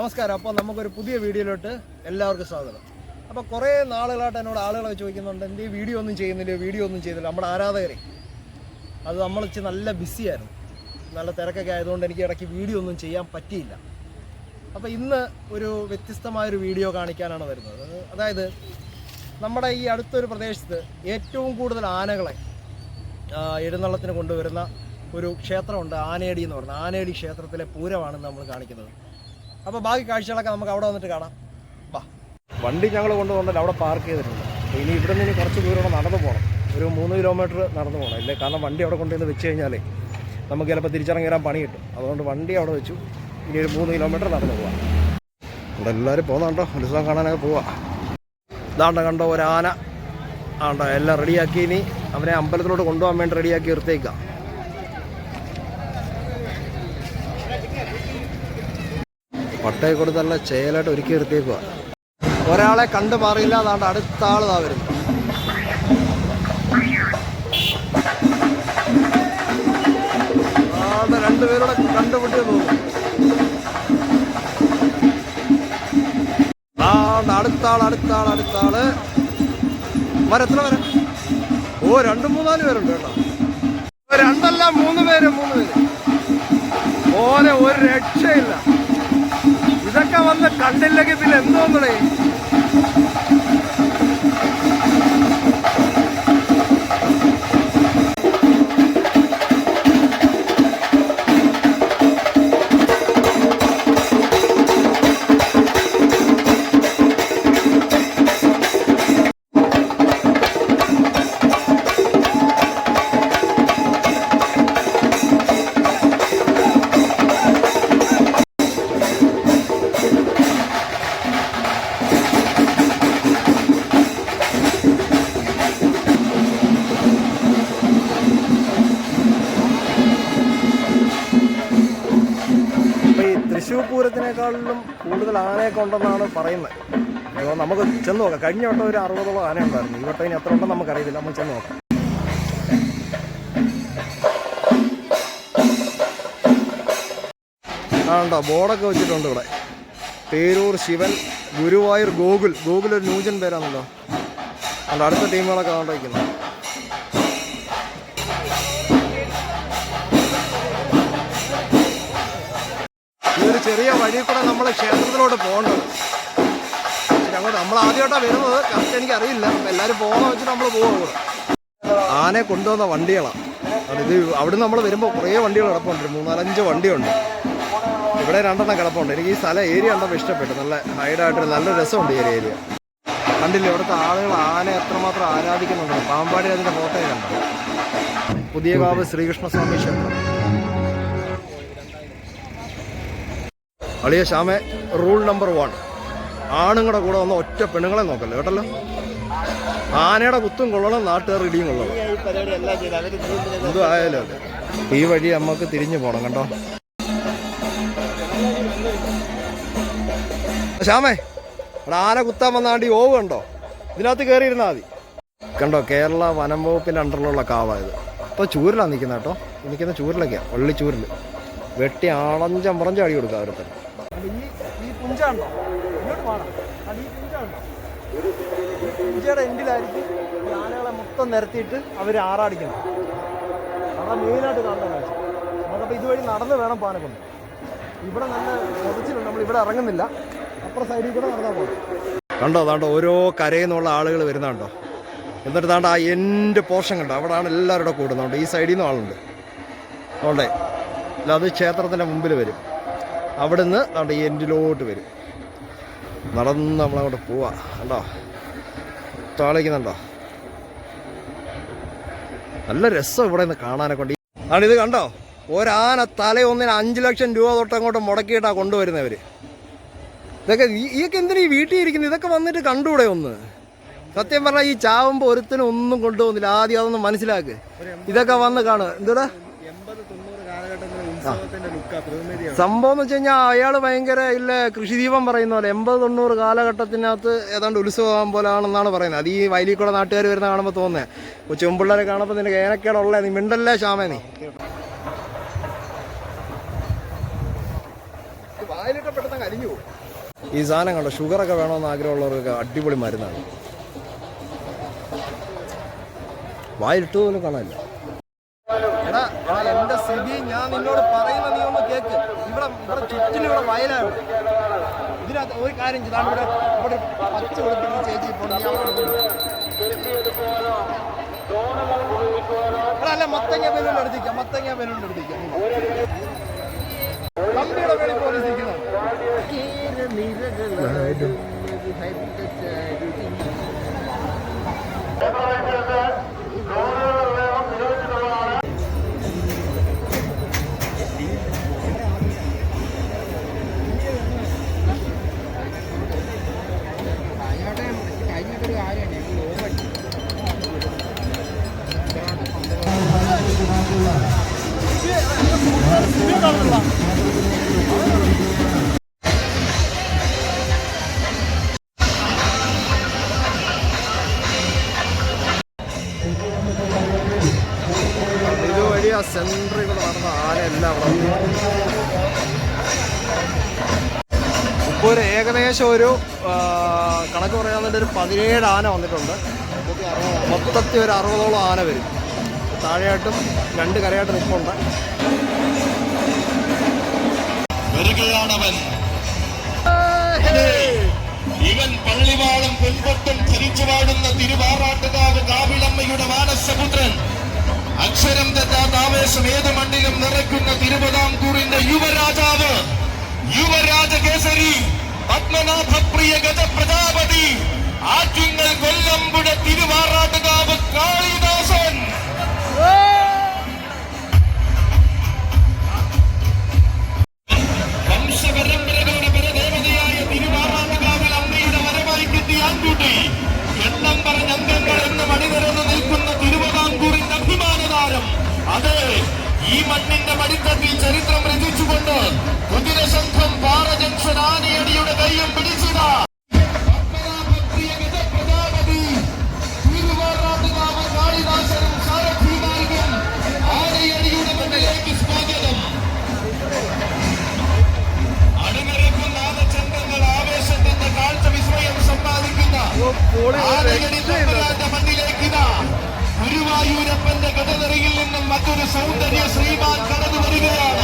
നമസ്കാരം. അപ്പോൾ നമുക്കൊരു പുതിയ വീഡിയോയിലോട്ട് എല്ലാവർക്കും സ്വാഗതം. അപ്പോൾ കുറേ നാളുകളായിട്ട് എന്നോട് ആളുകളൊക്കെ ചോദിക്കുന്നുണ്ട് എന്റെ വീഡിയോ ഒന്നും ചെയ്യുന്നില്ല? വീഡിയോ ഒന്നും ചെയ്യുന്നില്ല നമ്മുടെ ആരാധകരെ. അത് നമ്മൾ ഇച്ചിരി നല്ല ബിസിയായിരുന്നു നല്ല തിരക്കൊക്കെ ആയതുകൊണ്ട് എനിക്ക് ഇടയ്ക്ക് വീഡിയോ ഒന്നും ചെയ്യാൻ പറ്റിയില്ല. അപ്പോൾ ഇന്ന് ഒരു വ്യത്യസ്തമായൊരു വീഡിയോ കാണിക്കാനാണ് വരുന്നത്. അതായത് നമ്മുടെ ഈ അടുത്തൊരു പ്രദേശത്ത് ഏറ്റവും കൂടുതൽ ആനകളെ എഴുന്നള്ളത്തിന് കൊണ്ടുവരുന്ന ഒരു ക്ഷേത്രമുണ്ട് ആനേടി എന്ന് പറയുന്നത്. ആനേടി ക്ഷേത്രത്തിലെ പൂരമാണ് നമ്മൾ കാണിക്കുന്നത്. അപ്പോൾ ബാക്കി കാഴ്ചകളൊക്കെ നമുക്ക് അവിടെ വന്നിട്ട് കാണാം. വാ. വണ്ടി ഞങ്ങൾ കൊണ്ടുപോകണ്ടല്ലോ അവിടെ പാർക്ക് ചെയ്തിട്ടുണ്ട്. ഇനി ഇവിടെ നിന്ന് കുറച്ച് ദൂരം നടന്നു പോകണം ഒരു മൂന്ന് കിലോമീറ്റർ നടന്നു പോകണം ഇല്ലേ? കാരണം വണ്ടി അവിടെ കൊണ്ടുവന്ന് വെച്ച് കഴിഞ്ഞാൽ നമുക്ക് ചിലപ്പോൾ തിരിച്ചിറങ്ങി വരാൻ പണി കിട്ടും. അതുകൊണ്ട് വണ്ടി അവിടെ വെച്ചു. ഇനി ഒരു മൂന്ന് കിലോമീറ്റർ നടന്നു പോവാം. ഇവിടെ എല്ലാവരും പോകുന്നുണ്ടോ ഉത്സവം കാണാനൊക്കെ പോവാം. ഇതാണ്ട കണ്ടോ? ഒരാന ആണ്ടോ? എല്ലാം റെഡിയാക്കി ഇനി അവനെ അമ്പലത്തിലോട്ട് കൊണ്ടുപോകാൻ വേണ്ടി റെഡിയാക്കി നിർത്തേക്കാം പട്ടയെ കൊടുത്തല്ല ചേലായിട്ട് ഒരുക്കി നിർത്തിയേക്കുക ഒരാളെ കണ്ടു മാറിയില്ല അതാണ്ട് അടുത്ത ആൾ താ വരുന്നു ആണ്ട് രണ്ടുപേരുടെ കണ്ടുപിട്ടി തോന്നുന്നു അടുത്ത ആൾ അടുത്ത ആൾ അടുത്ത ആൾ. വരെ എത്ര വരെ ഓ രണ്ട് മൂന്നാൽ പേരുണ്ട് കേട്ടോ. രണ്ടല്ല മൂന്ന് പേര് മൂന്ന് പേര്. ഓനെ ഒരു രക്ഷയില്ല. ഇതൊക്കെ വന്ന് കണ്ടില്ലെങ്കിൽ പിന്നെ എന്തോന്നടേ? തൃശ്ശൂർ കൂടുതൽ ആനയൊക്കെ ഉണ്ടെന്നാണ് പറയുന്നത്. അപ്പോൾ നമുക്ക് ചെന്ന് നോക്കാം. കഴിഞ്ഞ വട്ടം ഒരു അറുപതോളം ആന ഉണ്ടായിരുന്നു. ഈ വട്ടം ഇനി എത്ര ഉണ്ടെന്ന് നമുക്കറിയില്ല നമ്മൾ ചെന്ന് നോക്കാം. ആണ്ടോ ബോർഡൊക്കെ വെച്ചിട്ടുണ്ട് ഇവിടെ. പേരൂർ ശിവൻ ഗുരുവായൂർ ഗോകുൽ. ഗോകുൽ ഒരു ന്യൂജൻ പേരാണല്ലോ. അതുകൊണ്ട് അടുത്ത ടീമുകളൊക്കെ അവിടെ ചെറിയ വഴി കൂടെ നമ്മൾ ക്ഷേത്രത്തിലോട്ട് പോകേണ്ടത്. ഞങ്ങൾ നമ്മൾ ആദ്യമായിട്ടാണ് വരുന്നത്. കറക്റ്റ് എനിക്ക് അറിയില്ല. അപ്പം എല്ലാവരും പോകണം വെച്ചിട്ട് നമ്മൾ പോകുന്നത് ആനെ കൊണ്ടുവന്ന വണ്ടികളാണ് ഇത് അവിടെ നമ്മൾ വരുമ്പോൾ കുറേ വണ്ടികൾ കിടപ്പുണ്ട്. ഒരു മൂന്നാലഞ്ച് വണ്ടിയുണ്ട്. ഇവിടെ രണ്ടെണ്ണം കിടപ്പുണ്ട്. എനിക്ക് ഈ സ്ഥലം ഏരിയ കണ്ടപ്പോൾ ഇഷ്ടപ്പെട്ടു. നല്ല ഹൈഡായിട്ട് നല്ല രസമുണ്ട് ഈ ഒരു ഏരിയ. കണ്ടില്ല ഇവിടുത്തെ ആളുകൾ ആന എത്രമാത്രം ആരാധിക്കുന്നുണ്ട് പാമ്പാടി അതിന്റെ ഫോട്ടോ കണ്ടു. പുതിയ കാവ് ശ്രീകൃഷ്ണസ്വാമി ക്ഷേത്രം. അളിയ ശ്യാമെ റൂൾ നമ്പർ വൺ ആണുങ്ങളുടെ കൂടെ വന്ന ഒറ്റ പെണ്ണുങ്ങളെ നോക്കല്ലോ കേട്ടല്ലോ? ആനയുടെ കുത്തും കൊള്ളണം നാട്ടുകാർ ഇടിയും കൊള്ളണം. എന്തും ആയാലും അതെ. ഈ വഴി നമുക്ക് തിരിഞ്ഞു പോണം കണ്ടോ? ശ്യാമേ ആന കുത്താൻ വന്നാണ്ട് ഈ ഓവ് കണ്ടോ? ഇതിനകത്ത് കയറിയിരുന്നാൽ മതി. കണ്ടോ കേരള വനം വകുപ്പിന്റെ അണ്ടറിലുള്ള കാവായത് അപ്പോൾ ചൂരിലാണ് നിൽക്കുന്നത് കേട്ടോ. നിൽക്കുന്ന ചൂരിലൊക്കെയാണ് ഉള്ളി ചൂരിൽ വെട്ടി ആളഞ്ചം പുറഞ്ചം അടി കൊടുക്കുക അവരുടെ ഈ ഈ പുഞ്ചാണ്ടോ ഇങ്ങോട്ട് വേണം ഈ പുഞ്ചാണ്ടോ പുഞ്ചയുടെ എൻഡിലായിരിക്കും ഈ ആനകളെ മൊത്തം നിരത്തിയിട്ട് അവർ ആറാടിക്കണം. അതാ മെയിനായിട്ട് കാണുന്ന കാഴ്ച. നമുക്കപ്പോൾ ഇതുവഴി നടന്ന് വേണം പാനെ കൊണ്ട്. ഇവിടെ നല്ല പൊതിച്ചിട്ടുണ്ട് നമ്മൾ ഇവിടെ ഇറങ്ങുന്നില്ല. അപ്പുറം സൈഡിൽ കൂടെ നടന്നാൽ പോകും കണ്ടോ? അതാണ്ടോ ഓരോ കരയിൽ നിന്നുള്ള ആളുകൾ വരുന്നുണ്ടോ? എന്നിട്ട് താണ്ട ആ എന്റെ പോർഷൻ കണ്ടോ? അവിടെയാണ് എല്ലാവരുടെ കൂടുന്നുണ്ട് ഈ സൈഡിൽ നിന്നും ആളുണ്ട്. അതുകൊണ്ടേ അല്ല അത് ക്ഷേത്രത്തിന്റെ മുമ്പിൽ വരും. അവിടുന്ന് നിന്ന് ഈ എൻഡിലോട്ട് വരും. നടന്ന് നമ്മളങ്ങോട്ട് പോവാ. കണ്ടോ? താളിക്കുന്നുണ്ടോ? നല്ല രസം ഇവിടെ നിന്ന് കാണാനൊക്കെ ഉണ്ട് ആണ് ഇത് കണ്ടോ? ഒരാന തലയൊന്നിന് അഞ്ച് ലക്ഷം രൂപ തൊട്ട് അങ്ങോട്ട് മുടക്കിയിട്ടാണ് കൊണ്ടുവരുന്നവർ ഇതൊക്കെ ഇതൊക്കെ എന്തിനാ ഈ വീട്ടിൽ ഇരിക്കുന്നത്? ഇതൊക്കെ വന്നിട്ട് കണ്ടൂടെ ഒന്ന്? സത്യം പറഞ്ഞാൽ ഈ ചാവുമ്പോൾ ഒരുത്തിനും ഒന്നും കൊണ്ടുപോകുന്നില്ല. ആദ്യം അതൊന്നും മനസ്സിലാക്ക്. ഇതൊക്കെ വന്ന് കാണുക. എന്തുടാ? സംഭവം എന്ന് വെച്ച് കഴിഞ്ഞാൽ അയാൾ ഭയങ്കര ഇല്ല കൃഷിദീപം പറയുന്ന പോലെ എൺപത് തൊണ്ണൂറ് കാലഘട്ടത്തിനകത്ത് ഏതാണ്ട് ഉത്സവം പോലെ ആണെന്നാണ് പറയുന്നത്. അത് ഈ വയലിൽ നാട്ടുകാർ വരുന്ന കാണുമ്പോൾ തോന്നുന്നത് കൊച്ചു പെമ്പിള്ളേരെ കാണുമ്പോൾ നിനക്ക് ഏനക്കേടുള്ള നീ മിണ്ടല്ലേ ശ്യാമേ നീ? വായിലൊക്കെ പെട്ടെന്ന് കരിഞ്ഞു ഈ സാധനം കണ്ടോ? ഷുഗറൊക്കെ വേണമെന്ന് ആഗ്രഹമുള്ളവർക്ക് അടിപൊളി മരുന്നാണ്. വായിലിട്ട് പോലും കാണാനില്ല. സ്ഥിതി ഞാൻ നിന്നോട് പറയുന്ന നീ ഒന്ന് കേക്ക്. ഇവിടെ ഇവിടെ ചുറ്റിലും ഇവിടെ വയലാണ്. ഇതിനകത്ത് ഒരു കാര്യം ചെയ്താണ് ഇവിടെ ഇവിടെ പച്ച കൊടുത്തിട്ട് ചേച്ചി. എടാ അല്ല മത്തങ്ങ ബലൂൺ എടുത്തിക്കാം മത്തങ്ങ ബലൂൺ എടുത്തിക്കാം കമ്പിയുടെ പേരിൽ പോലീസ് നിൽക്കുന്നുണ്ട് ഇപ്പോൾ ഒരു ഏകദേശം ഒരു കണക്ക് പറയാൻ ഒരു പതിനേഴ് ആന വന്നിട്ടുണ്ട്. മൊത്തത്തിൽ ഒരു അറുപതോളം ആന വരും. താഴെയായിട്ടും രണ്ട് കരയായിട്ട് നിൽപ്പുണ്ട്. വരികയാണവൻ ഇവൻ പള്ളിവാളും പെൺപൊട്ടും ധരിച്ചു പാടുന്ന തിരുവാറാട്ടുകാവ് കാവിളമ്മയുടെ മാനസപുത്രൻ. അക്ഷരം തെറ്റാത്ത ആവേശം ഏത് മണ്ണിലും നിറയ്ക്കുന്ന തിരുവിതാംകൂറിന്റെ യുവരാജാവ് യുവരാജകേസരി പത്മനാഭപ്രിയ ഗജ പ്രജാപതി ആറ്റിങ്ങൽ കൊല്ലമ്പുഴ തിരുവാറാട്ടുകാവ് കാളിദാസൻ. ഗുരുവായൂരപ്പന്റെ കടനിറയിൽ നിന്നും മറ്റൊരു സൗന്ദര്യ ശ്രീമാൻ കടന്നു വരികയാണ്.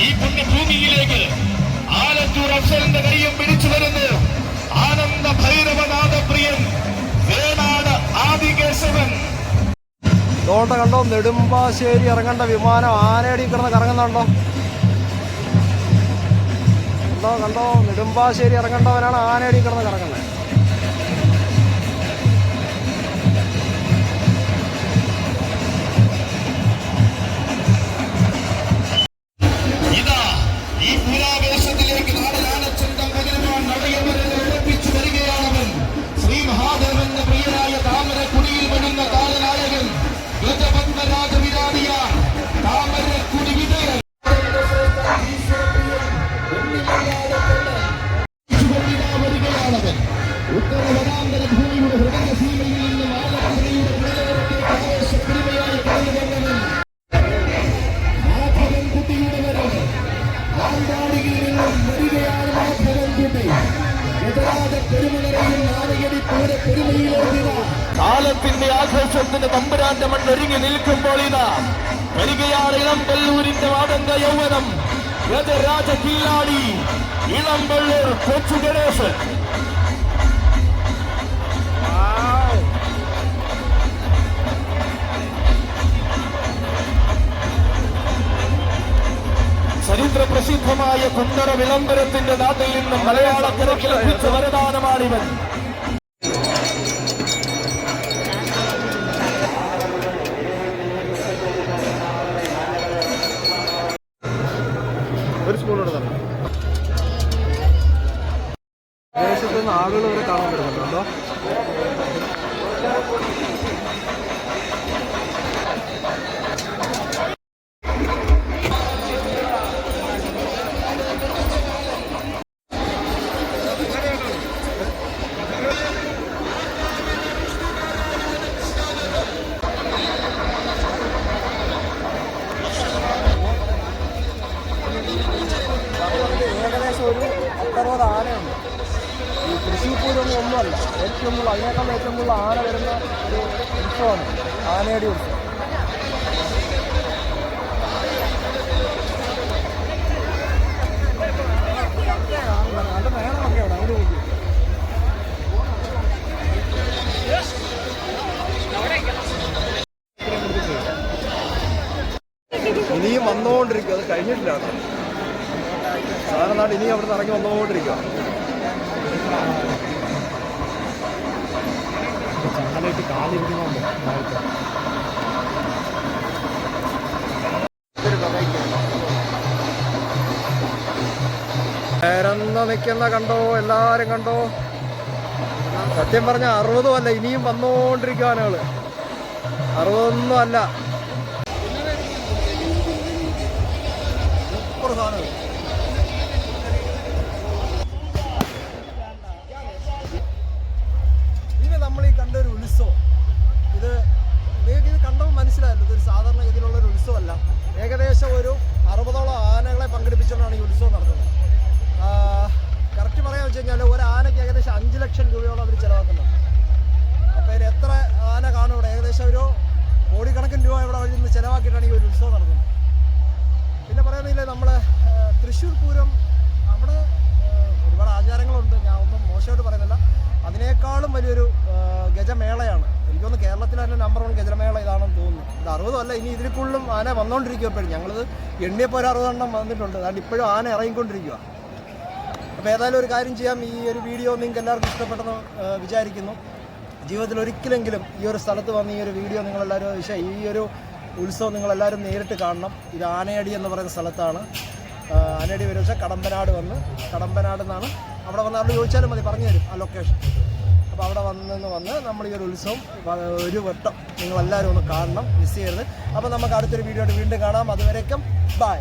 ഈ പുണ്യഭൂമിയിലേക്ക് ആലത്തൂർ അഫ്സലിന്റെ കൈയും പിടിച്ചു വരുന്നു. ആനന്ദ ഭൈരവനാഥപ്രിയൻ വേണാട് ആദികേശവൻ. തോട്ട കണ്ടോ നെടുമ്പാശ്ശേരി ഇറങ്ങേണ്ട വിമാനം ആനയടി കിടന്ന് കറങ്ങുന്നുണ്ടോ? കണ്ടോ കണ്ടോ നെടുമ്പാശ്ശേരി ഇറങ്ങേണ്ടവനാണ് ആനയടി കിടന്ന് കറങ്ങുന്നത്. വാദന്ത യൗവനം ഗജരാജ കില്ലാടി ഇളം വെള്ളൂർ കൊച്ചു ഗണേശൻ. ചരിത്ര പ്രസിദ്ധമായ കുണ്ടറ വിളംബരത്തിന്റെ നാട്ടിൽ നിന്നും മലയാളക്കരയ്ക്ക് ലഭിച്ച വരദാനമാണിവൻ. ആനയുടെ ഉത്സവം ഇനിയും വന്നുകൊണ്ടിരിക്കും. അത് കഴിഞ്ഞിട്ടില്ല സാധാരണ നാട് ഇനിയും അവിടെ ഇറങ്ങി വന്നുകൊണ്ടിരിക്കുക നിൽക്കുന്ന കണ്ടോ? എല്ലാവരും കണ്ടോ? സത്യം പറഞ്ഞ അറുപതും അല്ല ഇനിയും വന്നുകൊണ്ടിരിക്കുക ആനകൾ അറുപതൊന്നും അല്ല. പിന്നെ നമ്മൾ ഈ കണ്ട ഒരു ഉത്സവം. ഇത് നിങ്ങൾക്ക് ഇത് കണ്ടപ്പോൾ മനസ്സിലായല്ലോ ഇതൊരു സാധാരണഗതിയിലുള്ള ഒരു ഉത്സവമല്ല. ഏകദേശം ഒരു അറുപതോളം ആനകളെ പങ്കെടുപ്പിച്ചുകൊണ്ടാണ് ഈ കഴിഞ്ഞാൽ ഒരു ആനയ്ക്ക് ഏകദേശം അഞ്ച് ലക്ഷം രൂപയോളം അവർ ചിലവാക്കുന്നുണ്ട്. അപ്പോൾ അതിൽ എത്ര ആന കാണും ഇവിടെ? ഏകദേശം ഒരു കോടിക്കണക്കിന് രൂപ ഇവിടെ വഴി നിന്ന് ചിലവാക്കിയിട്ടാണ് ഈ ഒരു ഉത്സവം നടക്കുന്നത്. പിന്നെ പറയുന്നില്ലേ നമ്മൾ തൃശ്ശൂർ പൂരം അവിടെ ഒരുപാട് ആചാരങ്ങളുണ്ട്. ഞാൻ ഒന്നും മോശമായിട്ട് പറയുന്നില്ല. അതിനേക്കാളും വലിയൊരു ഗജമേളയാണ്. എനിക്കൊന്ന് കേരളത്തിലെ നമ്പർ വൺ ഗജമേള ഇതാണെന്ന് തോന്നുന്നു. ഇത് അറുപതല്ല ഇനി ഇതിൽ കൂടുതലും ആന വന്നുകൊണ്ടിരിക്കുക എപ്പോഴും ഞങ്ങളിത് എണ്ണിയപ്പോൾ ഒരു അറുപതെണ്ണം വന്നിട്ടുണ്ട്. അതുകൊണ്ട് ഇപ്പോഴും ആന ഇറങ്ങിക്കൊണ്ടിരിക്കുക അപ്പോൾ ഏതായാലും ഒരു കാര്യം ചെയ്യാം. ഈ ഒരു വീഡിയോ നിങ്ങൾക്ക് എല്ലാവർക്കും ഇഷ്ടപ്പെട്ടെന്ന് വിചാരിക്കുന്നു. ജീവിതത്തിൽ ഒരിക്കലെങ്കിലും ഈ ഒരു സ്ഥലത്ത് വന്ന് ഈ ഒരു വീഡിയോ നിങ്ങളെല്ലാവരും പക്ഷേ ഈ ഒരു ഉത്സവം നിങ്ങളെല്ലാവരും നേരിട്ട് കാണണം. ഇത് ആനയടി എന്ന് പറയുന്ന സ്ഥലത്താണ്. ആനയടി വരും. വെച്ചാൽ കടമ്പനാട് വന്ന് കടമ്പനാട് എന്നാണ് അവിടെ വന്ന് അവിടെ ചോദിച്ചാലും മതി പറഞ്ഞു തരും ആ ലൊക്കേഷൻ അപ്പോൾ അവിടെ വന്നെന്ന് വന്ന് നമ്മൾ ഈ ഒരു ഉത്സവം ഒരു വട്ടം നിങ്ങളെല്ലാവരും ഒന്ന് കാണണം മിസ് ചെയ്യരുത്. അപ്പോൾ നമുക്ക് അടുത്തൊരു വീഡിയോ ആയിട്ട് വീണ്ടും കാണാം. അതുവരേക്കും ബൈ